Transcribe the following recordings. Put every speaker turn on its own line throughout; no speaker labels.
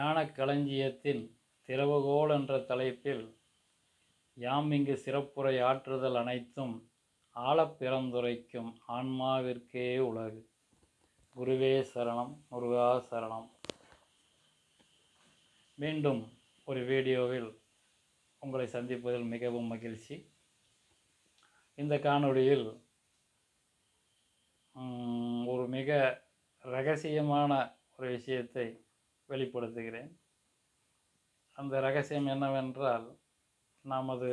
ஞான களஞ்சியத்தின் திறவுகோல் என்ற தலைப்பில் யாம் இங்கு சிறப்புரை ஆற்றுதல் அனைத்தும் ஆழப்பிறந்துரைக்கும் ஆன்மாவிற்கே உலகு. குருவே சரணம் முருகா சரணம். மீண்டும் ஒரு வீடியோவில் உங்களை சந்திப்பதில் மிகவும் மகிழ்ச்சி. இந்த காணொளியில் ஒரு மிக ரகசியமான ஒரு விஷயத்தை வெளிப்படுத்துகிறேன். அந்த ரகசியம் என்னவென்றால் நமது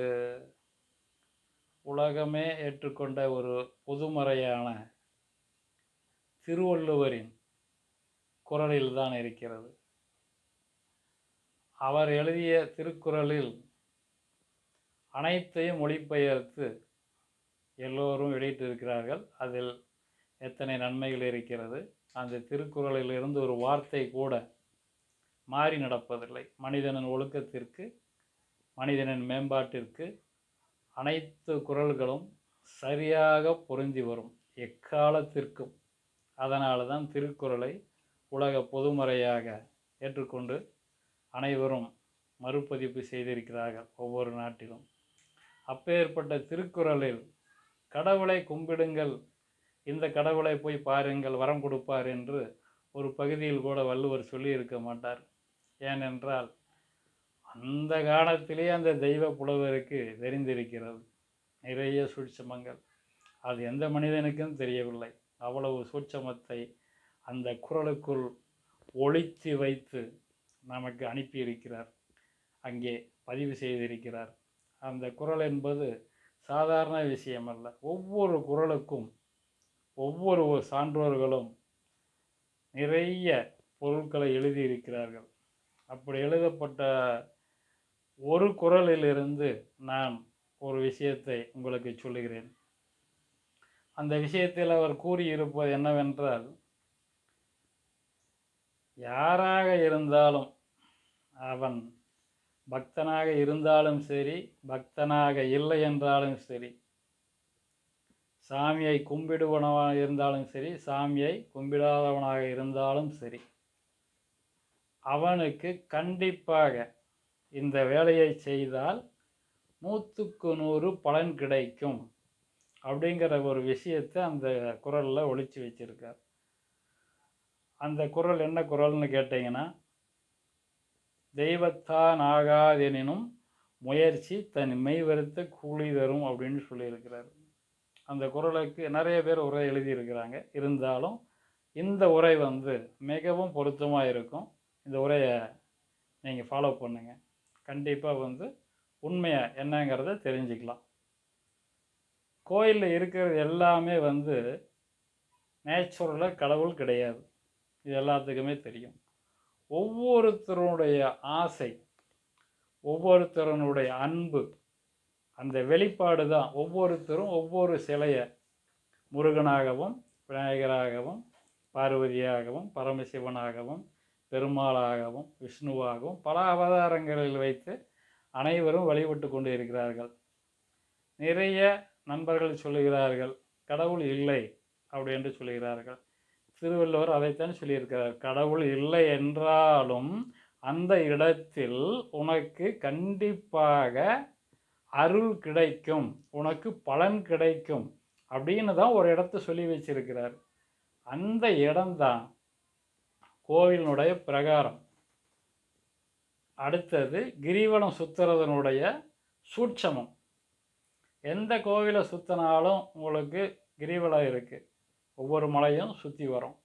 உலகமே ஏற்றுக்கொண்ட ஒரு பொதுமறையான திருவள்ளுவரின் குரலில் தான் இருக்கிறது. அவர் எழுதிய திருக்குறளில் அனைத்தையும் மொழிபெயர்த்து எல்லோரும் வெளியிட்டிருக்கிறார்கள். அதில் எத்தனை நன்மைகள் இருக்கிறது. அந்த திருக்குறளில் இருந்து ஒரு வார்த்தை கூட மாறி நடப்பதில்லை. மனிதனின் ஒழுக்கத்திற்கு மனிதனின் மேம்பாட்டிற்கு அனைத்து குறள்களும் சரியாக பொருந்தி வரும். எக்காலத்திற்கும். அதனால தான் திருக்குறளை உலக பொதுமறையாக ஏற்றுக்கொண்டு அனைவரும் மறுபதிப்பு செய்திருக்கிறார்கள் ஒவ்வொரு நாட்டிலும். அப்பேற்பட்ட திருக்குறளில் கடவுளை கும்பிடுங்கள் இந்த கடவுளை போய் பாருங்கள் வரம் கொடுப்பார் என்று ஒரு பகுதியில் கூட வள்ளுவர் சொல்லியிருக்க மாட்டார். ஏனென்றால் அந்த காலத்திலே அந்த தெய்வ புலவருக்கு தெரிந்திருக்கிறது. நிறைய சூட்சமங்கள். அது எந்த மனிதனுக்கும் தெரியவில்லை. அவ்வளவு சூட்சமத்தை அந்த குரலுக்குள் ஒழித்து வைத்து நமக்கு அனுப்பியிருக்கிறார். அங்கே பதிவு செய்திருக்கிறார். அந்த குறள் என்பது சாதாரண விஷயமல்ல. ஒவ்வொரு குரலுக்கும் ஒவ்வொரு சான்றோர்களும் நிறைய பொருட்களை எழுதியிருக்கிறார்கள். அப்படி எழுதப்பட்ட ஒரு குறளிலிருந்து நான் ஒரு விஷயத்தை உங்களுக்கு சொல்லுகிறேன். அந்த விஷயத்தில் அவர் கூறியிருப்பது என்னவென்றால் யாராக இருந்தாலும் அவன் பக்தனாக இருந்தாலும் சரி பக்தனாக இல்லை என்றாலும் சரி சாமியை கும்பிடுவனவாக இருந்தாலும் சரி சாமியை கும்பிடாதவனாக இருந்தாலும் சரி அவனுக்கு கண்டிப்பாக இந்த வேலையை செய்தால் நூற்றுக்கு நூறு பலன் கிடைக்கும் அப்படிங்கிற ஒரு விஷயத்தை அந்த குரலில் ஒழிச்சு வச்சிருக்கார். அந்த குரல் என்ன குரல்னு கேட்டிங்கன்னா தெய்வத்தான் ஆகாதெனினும் முயற்சி தன் மெய்வருத்த கூலி தரும் அப்படின்னு சொல்லியிருக்கிறார். அந்த குரலுக்கு நிறைய பேர் உரை எழுதியிருக்கிறாங்க. இருந்தாலும் இந்த உரை வந்து மிகவும் பொருத்தமாக இருக்கும். இந்த உரையை நீங்கள் ஃபாலோ பண்ணுங்க. கண்டிப்பாக வந்து உண்மையை என்னங்கிறத தெரிஞ்சுக்கலாம். கோயிலில் இருக்கிறது எல்லாமே வந்து நேச்சுரலாக கடவுள் கிடையாது. இது எல்லாத்துக்குமே தெரியும். ஒவ்வொருத்தருடைய ஆசை ஒவ்வொருத்தருனுடைய அன்பு அந்த வெளிப்பாடு தான். ஒவ்வொருத்தரும் ஒவ்வொரு சிலையை முருகனாகவும் விநாயகராகவும் பார்வதியாகவும் பரமசிவனாகவும் பெருமாளாகவும் விஷ்ணுவாகவும் பல அவதாரங்களில் வைத்து அனைவரும் வழிபட்டு கொண்டு இருக்கிறார்கள். நிறைய நண்பர்கள் சொல்லுகிறார்கள் கடவுள் இல்லை அப்படி என்று சொல்லுகிறார்கள். திருவள்ளுவர் அதைத்தான் சொல்லியிருக்கிறார் கடவுள் இல்லை என்றாலும் அந்த இடத்தில் உனக்கு கண்டிப்பாக அருள் கிடைக்கும் உனக்கு பலன் கிடைக்கும் அப்படின்னு தான் ஒரு இடத்த சொல்லி வச்சிருக்கிறார். அந்த இடம்தான் கோவிலினுடைய பிரகாரம். அடுத்தது கிரிவலம் சுத்துறதனுடைய சூட்சமம். எந்த கோவிலை சுத்தினாலும் உங்களுக்கு கிரிவலம் இருக்குது ஒவ்வொரு மலையும் சுற்றி வரும்.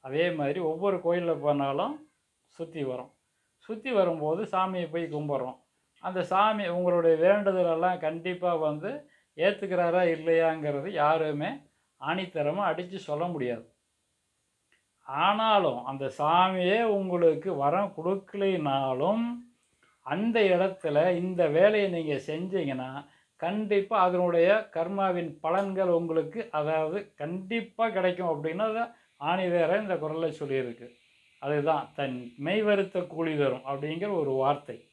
அதே மாதிரி ஒவ்வொரு கோயிலில் போனாலும் சுற்றி வரும். சுற்றி வரும்போது சாமியை போய் கும்பிட்றோம். அந்த சாமி உங்களுடைய வேண்டுதலெல்லாம் கண்டிப்பாக வந்து ஏற்றுக்கிறாரா இல்லையாங்கிறது யாருமே ஆணித்தரமாக அடித்து சொல்ல முடியாது. ஆனாலும் அந்த சாமியே உங்களுக்கு வரம் கொடுக்கலைனாலும் அந்த இடத்துல இந்த வேலையை நீங்கள் செஞ்சீங்கன்னா கண்டிப்பாக அதனுடைய கர்மாவின் பலன்கள் உங்களுக்கு அதாவது கண்டிப்பாக கிடைக்கும் அப்படின்னு ஆணி வேற இந்த குரலில் சொல்லியிருக்கு. அதுதான் தன் மெய்வருத்த கூலி தரும் அப்படிங்கிற ஒரு வார்த்தை.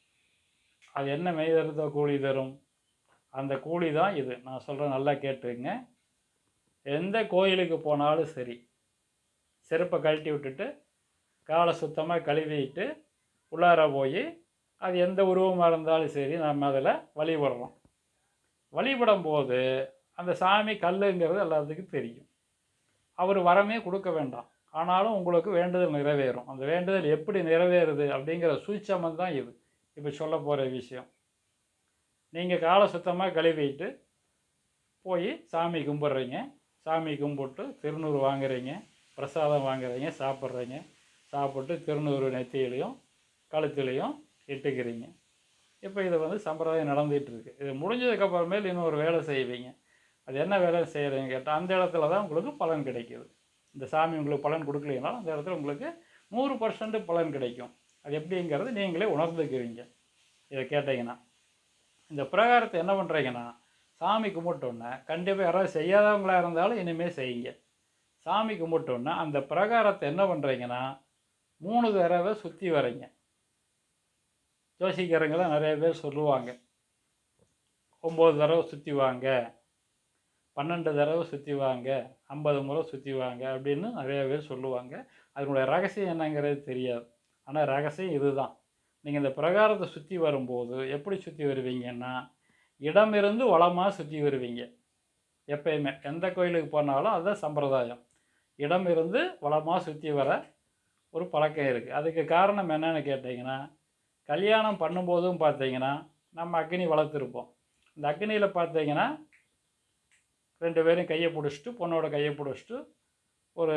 அது என்ன மெய்வருத்த கூலி தரும்? அந்த கூலி தான் இது. நான் சொல்கிறேன் நல்லா கேட்டுங்க எந்த கோயிலுக்கு போனாலும் சரி. செருப்பை கழட்டி விட்டுட்டு காலை சுத்தமாக கழுவிட்டு உள்ளார போய் அது எந்த உருவமாக இருந்தாலும் சரி நம்ம அதில் வழிபடுறோம். வழிபடும் போது அந்த சாமி கல்லுங்கிறது எல்லாத்துக்கும் தெரியும். அவர் வரமே கொடுக்க வேண்டாம். ஆனாலும் உங்களுக்கு வேண்டுதல் நிறைவேறும். அந்த வேண்டுதல் எப்படி நிறைவேறுது அப்படிங்கிற சூட்சமம் தான் இது. இப்போ சொல்ல போகிற விஷயம். நீங்கள் காலை சுத்தமாக கழுவிட்டு போய் சாமி கும்பிட்றீங்க. சாமி கும்பிட்டு திருநூறு வாங்குறீங்க. பிரசாதம் வாங்குறீங்க சாப்பிட்றீங்க. சாப்பிட்டு திருநூறு நெத்தியிலையும் கழுத்துலையும் இட்டுக்கிறீங்க. இப்போ இது வந்து சம்பிரதாயம் நடந்துகிட்ருக்கு. இது முடிஞ்சதுக்கப்புறமேல் இன்னொரு வேலை செய்வீங்க. அது என்ன வேலை செய்கிறீங்க கேட்டால் அந்த இடத்துல தான் உங்களுக்கு பலன் கிடைக்குது. இந்த சாமி உங்களுக்கு பலன் கொடுக்கலைனாலும் அந்த இடத்துல உங்களுக்கு நூறு பர்சன்ட் பலன் கிடைக்கும். அது எப்படிங்கிறது நீங்களே உணர்ந்துக்குவீங்க. இதை கேட்டிங்கன்னா. இந்த பிரகாரத்தை என்ன பண்ணுறீங்கன்னா சாமி கும்பிட்டோன்னே கண்டிப்பாக யாராவது செய்யாதவங்களாக இருந்தாலும் இனிமேல் செய்யுங்க. சாமி கும்பிட்டோன்னா அந்த பிரகாரத்தை என்ன பண்ணுறீங்கன்னா மூணு தடவை சுற்றி வரீங்க ஜோசிக்காரங்களாம் நிறைய பேர் சொல்லுவாங்க. ஒம்பது தடவை சுற்றி வாங்க பன்னெண்டு தடவை சுற்றி வாங்க ஐம்பது முறை சுற்றி வாங்க அப்படின்னு நிறைய பேர் சொல்லுவாங்க. அதனுடைய ரகசியம் என்னங்கிறது தெரியாது. ஆனால் ரகசியம் இதுதான். நீங்கள் இந்த பிரகாரத்தை சுற்றி வரும்போது எப்படி சுற்றி வருவீங்கன்னா இடமிருந்து வளமாக சுற்றி வருவீங்க. எப்பயுமே. எந்த கோயிலுக்கு போனாலும் அதுதான் சம்பிரதாயம். இடம் இருந்து வளமாக சுற்றி வர ஒரு பழக்கம் இருக்குது அதுக்கு காரணம் என்னென்னு கேட்டிங்கன்னா கல்யாணம் பண்ணும்போதும் பார்த்தீங்கன்னா நம்ம அக்னி வளர்த்துருப்போம். இந்த அக்னியில் பார்த்தீங்கன்னா ரெண்டு பேரும் கையை பிடிச்சிட்டு பொண்ணோட கையை பிடிச்சிட்டு ஒரு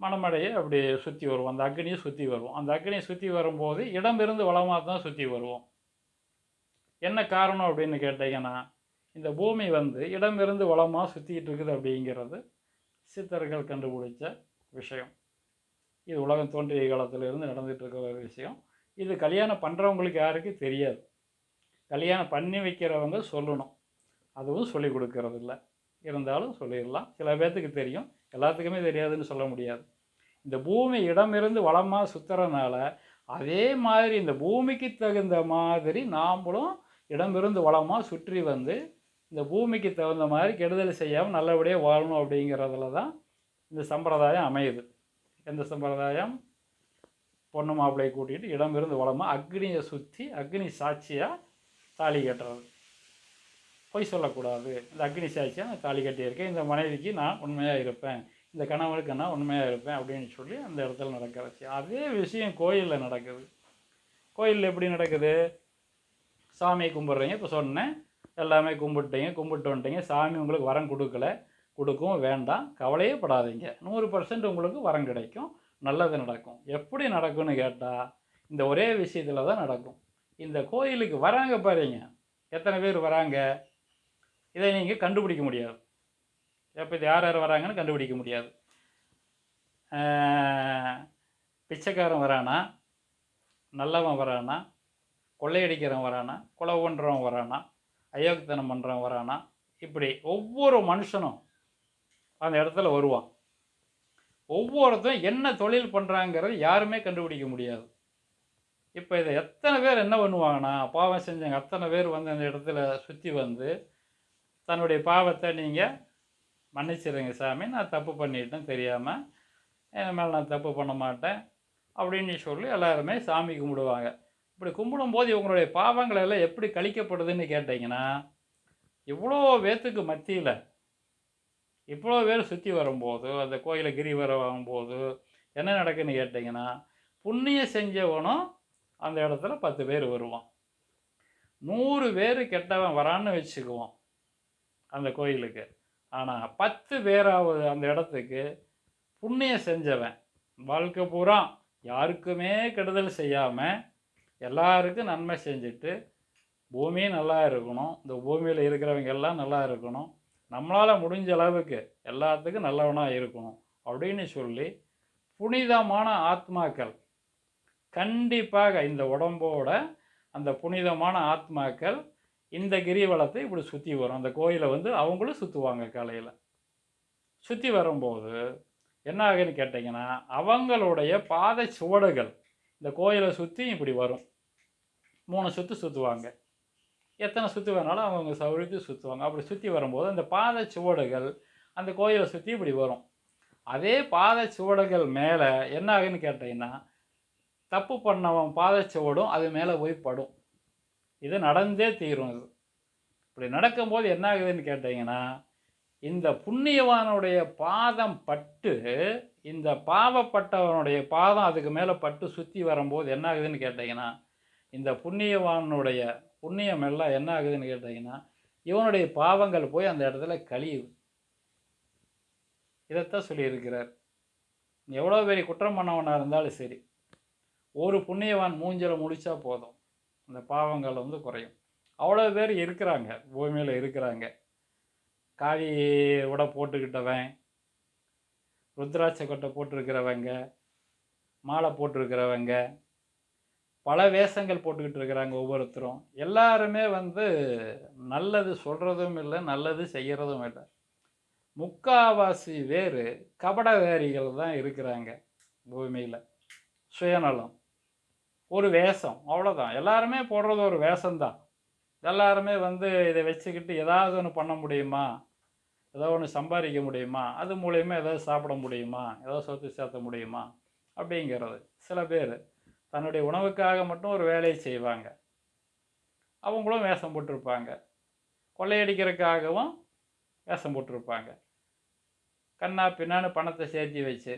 மணமடையை அப்படி சுற்றி வருவோம். அந்த அக்னியை சுற்றி வருவோம். அந்த அக்னியை சுற்றி வரும்போது இடமிருந்து வளமாக தான் சுற்றி வருவோம். என்ன காரணம் அப்படின்னு கேட்டிங்கன்னா இந்த பூமி வந்து இடமிருந்து வளமாக சுற்றிக்கிட்டு இருக்குது அப்படிங்கிறது சித்தர்கள் கண்டுபிடிச்ச விஷயம். இது உலகம் தோன்றிய காலத்திலிருந்து நடந்துட்டு இருக்கிற ஒரு விஷயம். இது கல்யாணம் பண்ணுறவங்களுக்கு யாருக்கும் தெரியாது. கல்யாணம் பண்ணி வைக்கிறவங்க சொல்லணும். அதுவும் சொல்லி கொடுக்கறது இல்லை. இருந்தாலும் சொல்லிடலாம். சில பேர்த்துக்கு தெரியும். எல்லாத்துக்குமே தெரியாதுன்னு சொல்ல முடியாது. இந்த பூமி இடமிருந்து வளமாக சுற்றுறனால அதே மாதிரி இந்த பூமிக்கு தகுந்த மாதிரி நாமளும் இடமிருந்து வளமாக சுற்றி வந்து இந்த பூமிக்கு தகுந்த மாதிரி கெடுதல் செய்யாமல் நல்லபடியாக வாழணும் அப்படிங்கிறதுல தான் இந்த சம்பிரதாயம் அமையுது. எந்த சம்பிரதாயம்? பொண்ணு மாப்பிள்ளையை கூட்டிகிட்டு இடமிருந்து வளமாக அக்னியை சுற்றி அக்னி சாட்சியாக தாலி கட்டுறது. பொய் சொல்லக்கூடாது. இந்த அக்னி சாட்சியாக நான் தாலி கட்டியிருக்கேன். இந்த மனைவிக்கு நான் உண்மையாக இருப்பேன். இந்த கணவனுக்கு நான் உண்மையாக இருப்பேன் அப்படின்னு சொல்லி அந்த இடத்துல நடக்கிற அதே விஷயம் கோயிலில் நடக்குது. கோயிலில் எப்படி நடக்குது? சாமியை கும்பிட்றீங்க இப்போ சொன்னேன். எல்லாமே கும்பிட்டீங்க கும்பிட்டு வந்துட்டீங்க. சாமி உங்களுக்கு வரம் கொடுக்கல. கொடுக்கும் வேண்டாம். கவலையே படாதீங்க. நூறு பர்சன்ட் உங்களுக்கு வரம் கிடைக்கும். நல்லது நடக்கும். எப்படி நடக்கும்னு கேட்டால் இந்த ஒரே விஷயத்தில் தான் நடக்கும். இந்த கோயிலுக்கு வராங்க பாருங்க. எத்தனை பேர் வராங்க? இதை நீங்கள் கண்டுபிடிக்க முடியாது. எப்போ இது யார் யார் வராங்கன்னு கண்டுபிடிக்க முடியாது. பிச்சைக்காரன் வரானா? நல்லவன் வரானா? கொள்ளையடிக்கிறவன் வரானா? கொலை பண்ணுறவன் வரானா? அயோக்கியத்தனம் பண்ணுறவன் வரானா இப்படி ஒவ்வொரு மனுஷனும் அந்த இடத்துல வருவான். ஒவ்வொருத்தரும் என்ன தொழில் பண்ணுறாங்கிறது யாருமே கண்டுபிடிக்க முடியாது. இப்போ இதை எத்தனை பேர் என்ன பண்ணுவாங்கன்னா பாவம் செஞ்சவங்க அத்தனை பேர் வந்து அந்த இடத்துல சுற்றி வந்து தன்னுடைய பாவத்தை நீங்கள் மன்னிச்சிடுங்க சாமி நான் தப்பு பண்ணிட்டேன் தெரியாமல் இனிமேல் நான் தப்பு பண்ண மாட்டேன் அப்படின்னு சொல்லி எல்லாருமே சாமி கும்பிடுவாங்க. இப்படி கும்பிடும்போது இவங்களுடைய பாவங்கள் எல்லாம் எப்படி கழிக்கப்படுதுன்னு கேட்டிங்கன்னா இவ்வளோ பேத்துக்கு மத்தியில் இவ்வளோ பேர் சுற்றி வரும்போது அந்த கோயிலை கிரிவரம் வரும்போது என்ன நடக்குன்னு கேட்டிங்கன்னா புண்ணியம் செஞ்சவனும் அந்த இடத்துல பத்து பேர் வருவான். நூறு பேர் கெட்டவன் வரான்னு வச்சுக்குவோம் அந்த கோயிலுக்கு. ஆனால் பத்து பேராவது அந்த இடத்துக்கு புண்ணியம் செஞ்சவன். வாழ்க்கை பூரா யாருக்குமே கெடுதல் செய்யாமல் எல்லாருக்கும் நன்மை செஞ்சுட்டு பூமியும் நல்லா இருக்கணும். இந்த பூமியில் இருக்கிறவங்க எல்லாம் நல்லா இருக்கணும். நம்மளால் முடிஞ்ச அளவுக்கு எல்லாத்துக்கும் நல்லவனாக இருக்கணும் அப்படின்னு சொல்லி புனிதமான ஆத்மாக்கள் கண்டிப்பாக இந்த உடம்போட அந்த புனிதமான ஆத்மாக்கள் இந்த கிரிவலத்தை இப்படி சுற்றி வரும். அந்த கோயிலை வந்து அவங்களும் சுற்றுவாங்க காலையில். சுற்றி வரும்போது என்ன ஆகுன்னு கேட்டிங்கன்னா அவங்களுடைய பாதை சுவடுகள் இந்த கோயிலை சுற்றி இப்படி வரும். மூணு சுற்று சுற்றுவாங்க எத்தனை சுற்று வேணாலும் அவங்கவுங்க சௌரியத்துக்கு சுற்றுவாங்க அப்படி சுற்றி வரும்போது அந்த பாதை சுவடுகள் அந்த கோயிலை சுற்றி இப்படி வரும். அதே பாதச்சுவடுகள் மேலே என்ன ஆகுன்னு கேட்டிங்கன்னா தப்பு பண்ணவன் பாதச்சுவடும் அது மேலே போய் படும். இது நடந்தே தீரும் இது இப்படி நடக்கும்போது என்ன ஆகுதுன்னு கேட்டிங்கன்னா இந்த புண்ணியவானுடைய பாதம் பட்டு இந்த பாவப்பட்டவனுடைய பாதம் அதுக்கு மேலே பட்டு சுற்றி வரும்போது என்ன ஆகுதுன்னு கேட்டிங்கன்னா இந்த புண்ணியவானுடைய புண்ணியம் எல்லாம் என்ன ஆகுதுன்னு கேட்டிங்கன்னா இவனுடைய பாவங்கள் போய் அந்த இடத்துல கழியுது. இதைத்தான் சொல்லியிருக்கிறார். எவ்வளோ பெரிய குற்றம் பண்ணவனாக இருந்தாலும் சரி ஒரு புண்ணியவான் மூஞ்சில முடித்தா போதும். அந்த பாவங்கள் வந்து குறையும். அவ்வளோ பேர் இருக்கிறாங்க பூமியில் இருக்கிறாங்க. காவி உடை போட்டுக்கிட்டவன் ருத்ராட்ச கொட்டை போட்டிருக்கிறவங்க மாலை போட்டிருக்கிறவங்க பல வேஷங்கள் போட்டுக்கிட்டு இருக்கிறாங்க ஒவ்வொருத்தரும். எல்லாருமே வந்து நல்லது சொல்கிறதும் இல்லை நல்லது செய்கிறதும் இல்லை. முக்காவாசி வேறு கபடதாரிகள் தான் இருக்கிறாங்க பூமியில். சுயநலம். ஒரு வேஷம் அவ்வளோதான் எல்லாருமே போடுறது ஒரு வேஷம்தான் எல்லாருமே வந்து இதை வச்சுக்கிட்டு ஏதாவது ஒன்று பண்ண முடியுமா? ஏதோ ஒன்று சம்பாதிக்க முடியுமா? அது மூலயமா ஏதாவது சாப்பிட முடியுமா? ஏதோ சொத்து சேர்த்த முடியுமா? அப்படிங்கிறது. சில பேர் தன்னுடைய உணவுக்காக மட்டும் ஒரு வேலையை செய்வாங்க. அவங்களும் வேஷம் போட்டிருப்பாங்க. கொள்ளையடிக்கிறதுக்காகவும் வேஷம் போட்டிருப்பாங்க. கண்ணா பின்னான்னு பணத்தை சேர்த்தி வச்சு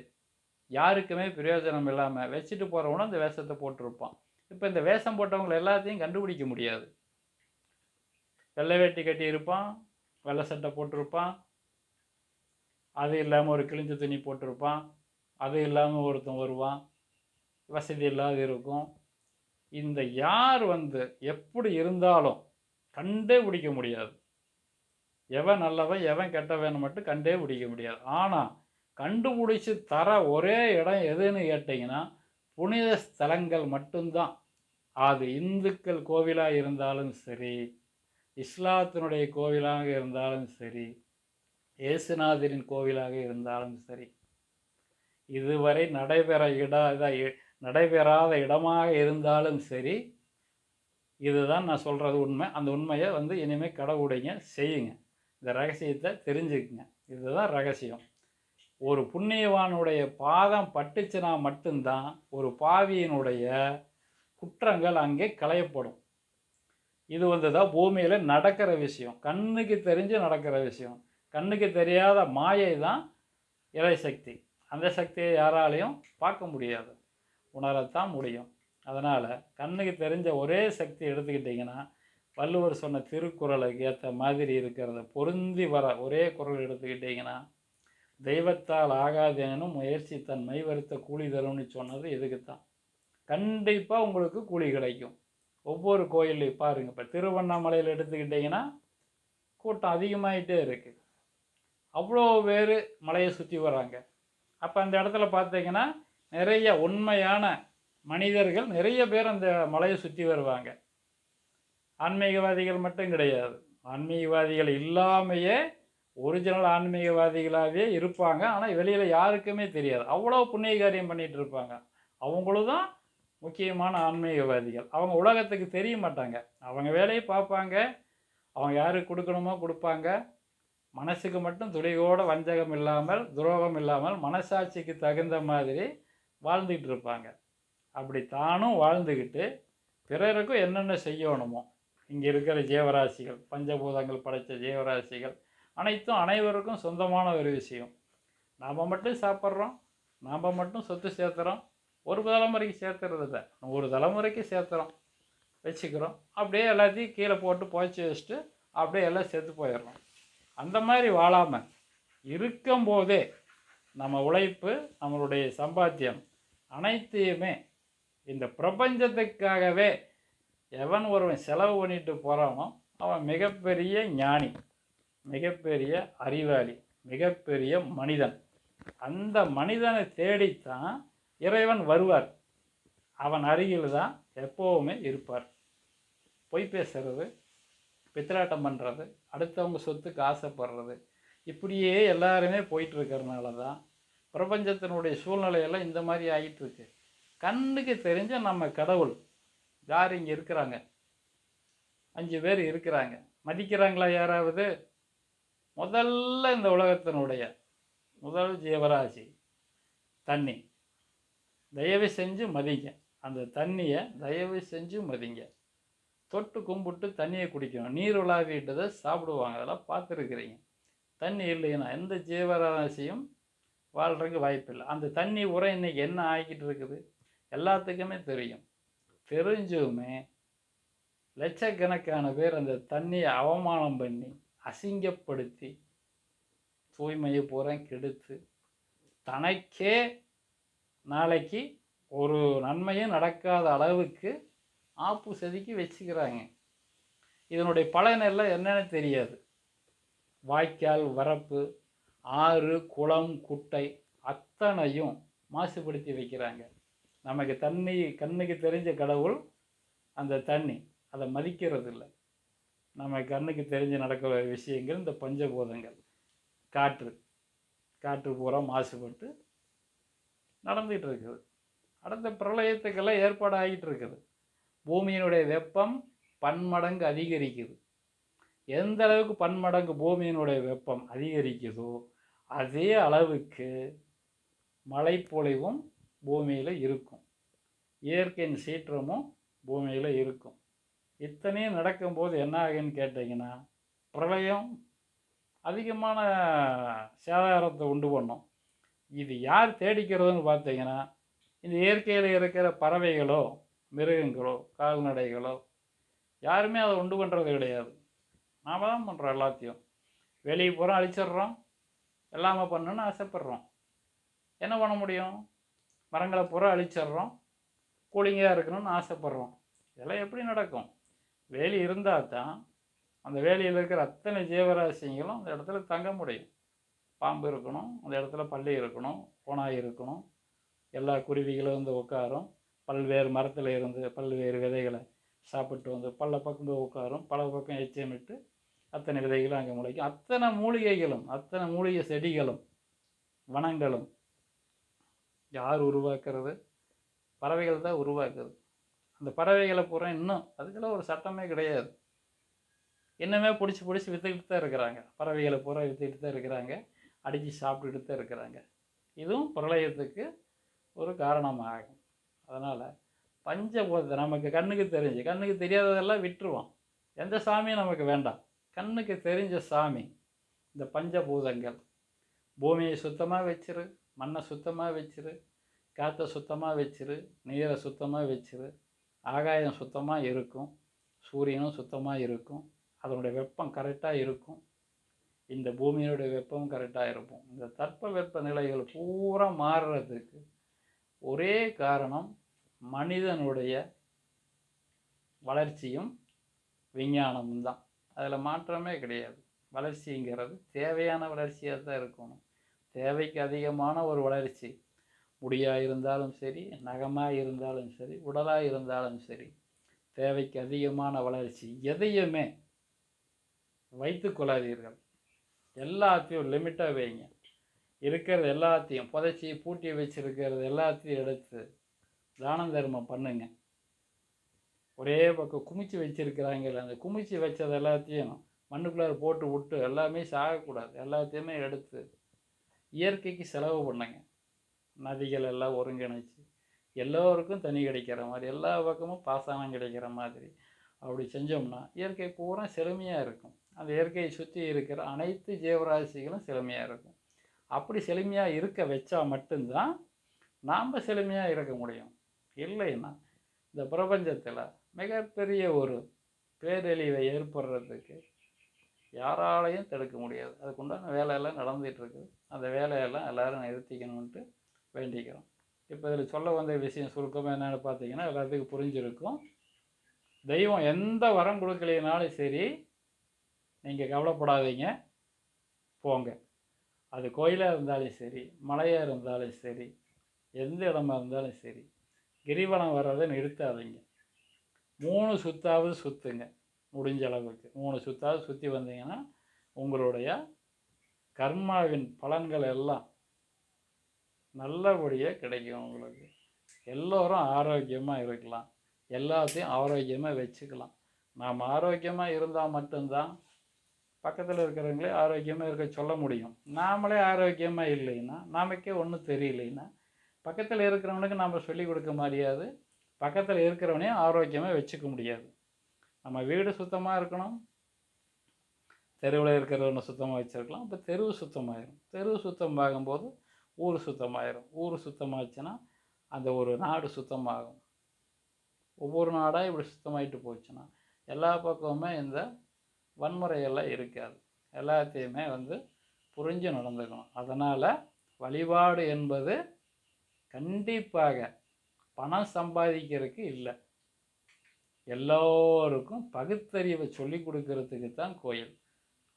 யாருக்குமே பிரயோஜனம் இல்லாமல் வச்சுட்டு போகிறவனும் அந்த வேஷத்தை போட்டிருப்பான். இப்போ இந்த வேஷம் போட்டவங்களை எல்லாத்தையும் கண்டுபிடிக்க முடியாது. வெள்ளை வேட்டி கட்டியிருப்பான் வெள்ளை சட்டை போட்டிருப்பான் அது இல்லாமல் ஒரு கிழிஞ்ச துணி போட்டிருப்பான் அது இல்லாமல் ஒருத்தன் வருவான். வசதி இல்லாத இருக்கும். இந்த யார் வந்து எப்படி இருந்தாலும் கண்டே பிடிக்க முடியாது. எவன் நல்லவன் எவன் கெட்டவன் மட்டும் கண்டே பிடிக்க முடியாது. ஆனால் கண்டுபிடிச்சி தர ஒரே இடம் எதுன்னு கேட்டிங்கன்னா புனித ஸ்தலங்கள் மட்டும்தான். அது இந்துக்கள் கோவிலாக இருந்தாலும் சரி இஸ்லாத்தினுடைய கோவிலாக இருந்தாலும் சரி இயேசுநாதரின் கோவிலாக இருந்தாலும் சரி இதுவரை நடைபெற இட நடைபெறாத இடமாக இருந்தாலும் சரி இதுதான் நான் சொல்கிறது உண்மை. அந்த உண்மையை வந்து இனிமேல் கடவுடைங்க செய்யுங்க. இந்த ரகசியத்தை தெரிஞ்சுக்குங்க. இதுதான் ரகசியம். ஒரு புண்ணியவானுடைய பாதம் பட்டுச்சுனா மட்டும்தான் ஒரு பாவியினுடைய குற்றங்கள் அங்கே களையப்படும். இது வந்து தான் பூமியில் நடக்கிற விஷயம். கண்ணுக்கு தெரிஞ்சு நடக்கிற விஷயம். கண்ணுக்கு தெரியாத மாயை தான் இறைசக்தி அந்த சக்தியை யாராலையும் பார்க்க முடியாது. உணரத்தான் முடியும். அதனால் கண்ணுக்கு தெரிஞ்ச ஒரே சக்தி எடுத்துக்கிட்டிங்கன்னா வள்ளுவர் சொன்ன திருக்குறளுக்கு ஏற்ற மாதிரி இருக்கிறத பொருந்தி வர ஒரே குறள் எடுத்துக்கிட்டிங்கன்னா தெய்வத்தால் ஆகாதேனும் முயற்சி தன் மை வருத்த கூலி தரும்னு சொன்னது இதுக்கு தான் கண்டிப்பாக உங்களுக்கு கூலி கிடைக்கும். ஒவ்வொரு கோயில்லையும் பாருங்கள் இப்போ திருவண்ணாமலையில் எடுத்துக்கிட்டிங்கன்னா கூட்டம் அதிகமாகிட்டே இருக்குது அவ்வளோ பேர் மலையை சுற்றி வராங்க அப்போ அந்த இடத்துல பார்த்தீங்கன்னா நிறைய உண்மையான மனிதர்கள் நிறைய பேர் அந்த மலையை சுற்றி வருவாங்க. ஆன்மீகவாதிகள் மட்டும் கிடையாது. ஆன்மீகவாதிகள் இல்லாமையே ஒரிஜினல் ஆன்மீகவாதிகளாகவே இருப்பாங்க. ஆனால் வெளியில் யாருக்குமே தெரியாது. அவ்வளோ புண்ணிய காரியம் பண்ணிகிட்டு இருப்பாங்க. அவங்களும் தான் முக்கியமான ஆன்மீகவாதிகள். அவங்க உலகத்துக்கு தெரிய மாட்டாங்க. அவங்க வேலையை பார்ப்பாங்க. அவங்க யாருக்கு கொடுக்கணுமோ கொடுப்பாங்க. மனசுக்கு மட்டும் துளிகோட வஞ்சகம் இல்லாமல் துரோகம் இல்லாமல் மனசாட்சிக்கு தகுந்த மாதிரி வாழ்ந்துக்கிட்டு இருப்பாங்க அப்படி தானும் வாழ்ந்துக்கிட்டு பிறருக்கும் என்னென்ன செய்யணுமோ இங்கே இருக்கிற ஜீவராசிகள் பஞ்சபூதங்கள் படைத்த ஜீவராசிகள் அனைத்தும் அனைவருக்கும் சொந்தமான ஒரு விஷயம். நாம் மட்டும் சாப்பிட்றோம் நாம் மட்டும் சொத்து சேர்த்துறோம் ஒரு தலைமுறைக்கு சேர்த்துறது இல்லை ஒரு தலைமுறைக்கு சேர்த்துறோம் வச்சுக்கிறோம். அப்படியே எல்லாத்தையும் கீழே போட்டு புதைச்சி வச்சுட்டு அப்படியே எல்லாம் செத்து போயிடுறோம். அந்த மாதிரி வாழாமல் இருக்கும்போதே நம்ம உழைப்பு நம்மளுடைய சம்பாத்தியம் அனைத்தையுமே இந்த பிரபஞ்சத்துக்காகவே எவன் ஒருவன் செலவு பண்ணிட்டு போகிறானோ அவன் மிகப்பெரிய ஞானி மிகப்பெரிய அறிவாளி மிகப்பெரிய மனிதன். அந்த மனிதனை தேடித்தான் இறைவன் வருவார். அவன் அருகில் தான் எப்போவுமே இருப்பார். பொய் பேசுறது பித்திராட்டம் பண்ணுறது அடுத்தவங்க சொத்துக்கு ஆசைப்படுறது இப்படியே எல்லாருமே போயிட்டுருக்கறனால தான் பிரபஞ்சத்தினுடைய சூழ்நிலையெல்லாம் இந்த மாதிரி ஆகிட்டு இருக்கு கண்ணுக்கு தெரிஞ்ச நம்ம கடவுள் யார் இங்கே இருக்கிறாங்க? அஞ்சு பேர் இருக்கிறாங்க. மதிக்கிறாங்களா யாராவது? முதல்ல இந்த உலகத்தினுடைய முதல் ஜீவராசி தண்ணி. தயவு செஞ்சு மதிங்க. அந்த தண்ணியை தயவு செஞ்சு மதிங்க. தொட்டு கும்பிட்டு தண்ணியை குடிக்கணும். நீர் உலாவிட்டதை சாப்பிடுவாங்க. அதெல்லாம் பார்த்துருக்குறீங்க. தண்ணி இல்லைன்னா எந்த ஜீவராசியும் வாழ்கிறதுக்கு வாய்ப்பில்லை. அந்த தண்ணி உரம் இன்னைக்கு என்ன ஆகிக்கிட்டு இருக்குது? எல்லாத்துக்குமே தெரியும். தெரிஞ்சுமே லட்சக்கணக்கான பேர் அந்த தண்ணியை அவமானம் பண்ணி அசிங்கப்படுத்தி தூய்மையை பூரா கெடுத்து தனக்கே நாளைக்கு ஒரு நன்மையும் நடக்காத அளவுக்கு ஆப்பு செதுக்கி வச்சுக்கிறாங்க. இதனுடைய பலனெல்லாம் என்னென்னு தெரியாது. வாய்க்கால் வரப்பு ஆறு குளம் குட்டை அத்தனையும் மாசுபடுத்தி வைக்கிறாங்க. நமக்கு தண்ணி கண்ணுக்கு தெரிஞ்ச கடவுள் அந்த தண்ணி. அதை மதிக்கிறது இல்லை நம்ம கண்ணுக்கு தெரிஞ்சு நடக்கிற விஷயங்கள் இந்த பஞ்சபூதங்கள். காற்று. காற்று பூரா மாசுபட்டு நடந்துகிட்டு இருக்குது. அடுத்த பிரளயத்துக்கெல்லாம் ஏற்பாடு ஆகிட்டு இருக்குது. பூமியினுடைய வெப்பம் பன்மடங்கு அதிகரிக்குது. எந்த அளவுக்கு பன்மடங்கு பூமியினுடைய வெப்பம் அதிகரிக்குதோ அதே அளவுக்கு மழைப்பொழிவும் பூமியில் இருக்கும். இயற்கையின் சீற்றமும் பூமியில் இருக்கும். இத்தனையும் நடக்கும்போது என்ன ஆகுன்னு கேட்டிங்கன்னா பிரளயம் அதிகமான சேதாரத்தை உண்டு பண்ணும். இது யார் தேடிக்கிறதுன்னு பார்த்தீங்கன்னா இந்த இயற்கையில் இருக்கிற பறவைகளோ மிருகங்களோ கால்நடைகளோ யாருமே அதை உண்டு பண்ணுறது கிடையாது. நாம் தான் பண்ணுறோம் எல்லாத்தையும். வெளியே பூரா அழிச்சிடுறோம். எல்லாமே பண்ணணும்னு ஆசைப்பட்றோம். என்ன பண்ண முடியும்? மரங்களை பூரா அழிச்சிடுறோம். கூலிங்காக இருக்கணும்னு ஆசைப்பட்றோம். இதெல்லாம் எப்படி நடக்கும்? வேலி இருந்தால் தான் அந்த வேலியில் இருக்கிற அத்தனை ஜீவராசிங்களும் அந்த இடத்துல தங்க முடியும். பாம்பு இருக்கணும் அந்த இடத்துல பள்ளி இருக்கணும் ஓனாய் இருக்கணும். எல்லா குருவிகளும் வந்து உட்காரும். பல்வேறு மரத்தில் இருந்து பல்வேறு விதைகளை சாப்பிட்டு வந்து பல பக்கம் உட்காரும். பல பக்கம் எச்சமிட்டு அத்தனை விதைகளும் அங்கே முளைக்கும். அத்தனை மூலிகைகளும் அத்தனை மூலிகை செடிகளும் வனங்களும் யார் உருவாக்குறது? பறவைகள் தான் உருவாக்குது. அந்த பறவைகளை பூரா இன்னும் அதுக்கெல்லாம் ஒரு சட்டமே கிடையாது. இன்னுமே பிடிச்சி பிடிச்சி விற்றுக்கிட்டு தான் இருக்கிறாங்க. பறவைகளை பூரா விற்றுக்கிட்டு தான் இருக்கிறாங்க. அடித்து சாப்பிட்டுக்கிட்டு தான் இருக்கிறாங்க. இதுவும் பிரளயத்துக்கு ஒரு காரணமாகும். அதனால் பஞ்சபூதத்தை நமக்கு கண்ணுக்கு தெரிஞ்சு கண்ணுக்கு தெரியாததெல்லாம் விட்டுருவோம். எந்த சாமியும் நமக்கு வேண்டாம். கண்ணுக்கு தெரிஞ்ச சாமி இந்த பஞ்சபூதங்கள். பூமியை சுத்தமாக வச்சிரு மண்ணை சுத்தமாக வச்சிரு காற்றை சுத்தமாக வச்சிரு நீரை சுத்தமாக வச்சிரு. ஆகாயம் சுத்தமாக இருக்கும் சூரியனும் சுத்தமாக இருக்கும் அதனுடைய வெப்பம் கரெக்டாக இருக்கும். இந்த பூமியினுடைய வெப்பம் கரெக்டாக இருக்கும். இந்த தட்ப வெப்ப நிலைகள் பூரா மாறுறதுக்கு ஒரே காரணம் மனிதனுடைய வளர்ச்சியும் விஞ்ஞானமும் தான். அதில் மாற்றமே கிடையாது. வளர்ச்சிங்கிறது தேவையான வளர்ச்சியாக தான் இருக்கணும். தேவைக்கு அதிகமான ஒரு வளர்ச்சி. முடியாக இருந்தாலும் சரி நகமாக இருந்தாலும் சரி உடலாக இருந்தாலும் சரி தேவைக்கு அதிகமான வளர்ச்சி. எதையுமே வைத்து கொள்ளாதீர்கள். எல்லாத்தையும் லிமிட்டாக வைங்க. இருக்கிறது எல்லாத்தையும் புதைச்சி பூட்டி வச்சுருக்கிறது எல்லாத்தையும் எடுத்து தானம் தர்மம் பண்ணுங்கள் ஒரே பக்கம் குமிச்சு வச்சுருக்கிறாங்கல்ல அந்த குமிச்சு வச்சது எல்லாத்தையும் மண்ணுக்குள்ளார போட்டு விட்டு எல்லாமே சாகக்கூடாது. எல்லாத்தையுமே எடுத்து இயற்கைக்கு செலவு பண்ணுங்க. நதிகள் எல்லாம் ஒருங்கிணைச்சு. எல்லோருக்கும் தண்ணி கிடைக்கிற மாதிரி எல்லா பக்கமும் பாசனம் கிடைக்கிற மாதிரி அப்படி செஞ்சோம்னா இயற்கை பூரா செழுமையாக இருக்கும். அந்த இயற்கையை சுற்றி இருக்கிற அனைத்து ஜீவராசிகளும் செழுமையாக இருக்கும். அப்படி செழுமையாக இருக்க வச்சா மட்டும்தான் நாம் செழுமையாக இருக்க முடியும். இல்லைன்னா இந்த பிரபஞ்சத்தில் மிகப்பெரிய ஒரு பேரழிவை ஏற்படுறதுக்கு யாராலையும் தடுக்க முடியாது. அதுக்குண்டான வேலையெல்லாம் நடந்துகிட்ருக்கு. அந்த வேலையெல்லாம் எல்லோரும் நிறுத்திக்கணுன்ட்டு வேண்டிக்கிறோம். இப்போ இதில் சொல்ல வந்த விஷயம் சுருக்கமாக என்னென்னு பார்த்தீங்கன்னா எல்லாத்துக்கும் புரிஞ்சிருக்கும். தெய்வம் எந்த வரம் கொடுக்கலைனாலும் சரி நீங்கள் கவலைப்படாதீங்க. போங்க. அது கோயிலாக இருந்தாலும் சரி மலையாக இருந்தாலும் சரி எந்த இடமா இருந்தாலும் சரி கிரிவலம் வர்றதை நிறுத்தாதீங்க. மூணு சுத்தாவது சுற்றுங்க முடிஞ்ச அளவுக்கு. மூணு சுத்தாவது சுற்றி வந்தீங்கன்னா உங்களுடைய கர்மாவின் பலன்கள் எல்லாம் நல்லபடியாக கிடைக்கும் உங்களுக்கு. எல்லோரும் ஆரோக்கியமாக இருக்கலாம். எல்லாத்தையும் ஆரோக்கியமாக வச்சுக்கலாம். நாம் ஆரோக்கியமாக இருந்தால் மட்டும்தான் பக்கத்தில் இருக்கிறவங்களே ஆரோக்கியமாக இருக்க சொல்ல முடியும். நாமளே ஆரோக்கியமாக இல்லைன்னா நமக்கே ஒன்றும் தெரியலைன்னா பக்கத்தில் இருக்கிறவனுக்கு நாம் சொல்லிக் கொடுக்க முடியாது. பக்கத்தில் இருக்கிறவனையும் ஆரோக்கியமாக வச்சுக்க முடியாது. நம்ம வீடு சுத்தமாக இருக்கணும். தெருவில் இருக்கிறவனை சுத்தமாக வச்சுருக்கலாம். இப்போ தெருவு சுத்தமாயிரும். தெருவு சுத்தமாகும்போது ஊர் சுத்தமாயிரும். ஊர் சுத்தமாச்சுன்னா அந்த ஒரு நாடு சுத்தமாகும். ஒவ்வொரு நாடாக இப்படி சுத்தமாயிட்டு போச்சுன்னா எல்லா பக்கமுமே இந்த வன்முறையெல்லாம் இருக்காது. எல்லாத்தையுமே வந்து புரிஞ்சு நடந்துக்கணும். அதனால் வழிபாடு என்பது கண்டிப்பாக பணம் சம்பாதிக்கிறதுக்கு இல்லை. எல்லோருக்கும் பகுத்தறிவை சொல்லி கொடுக்கறதுக்கு தான் கோயில்.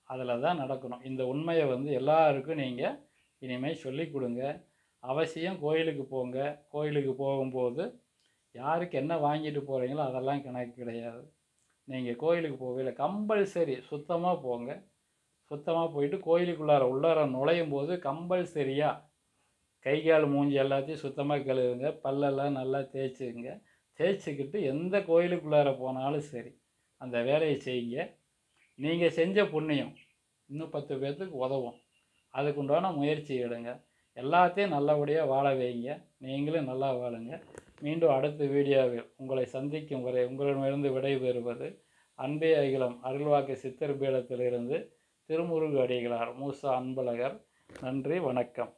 அதில் தான் நடக்கணும். இந்த உண்மையை வந்து எல்லாருக்கும் நீங்கள் இனிமேல் சொல்லி கொடுங்க. அவசியம் கோயிலுக்கு போங்க. கோயிலுக்கு போகும்போது யாருக்கு என்ன வாங்கிட்டு போகிறீங்களோ அதெல்லாம் கணக்கு கிடையாது. நீங்கள் கோயிலுக்கு போகல கம்பல்சரி சுத்தமாக போங்க. சுத்தமாக போயிட்டு கோயிலுக்குள்ளார உள்ளார நுழையும் போது கம்பல்சரியாக கை கால் மூஞ்சி எல்லாத்தையும் சுத்தமாக கழுவுங்க. பல்லெல்லாம் நல்லா தேய்ச்சிக்குங்க. தேய்ச்சிக்கிட்டு எந்த கோயிலுக்குள்ளார போனாலும் சரி அந்த வேலையை செய்யுங்க. நீங்கள் செஞ்ச புண்ணியம் இன்னும் பத்து பேர்த்துக்கு உதவும். அதுக்குண்டான முயற்சி எடுங்க. எல்லாத்தையும் நல்லபடியாக வாழ வைங்க. நீங்களும் நல்லா வாழுங்க. மீண்டும் அடுத்த வீடியோவில் உங்களை சந்திக்கும் வரை உங்களிடமிருந்து விடைபெறுவது அன்பே அகிலம் அருள்வாக்கு சித்தர் பீடத்திலிருந்து திருமுருகு அடிகளார் மூசா அன்பழகர். நன்றி வணக்கம்.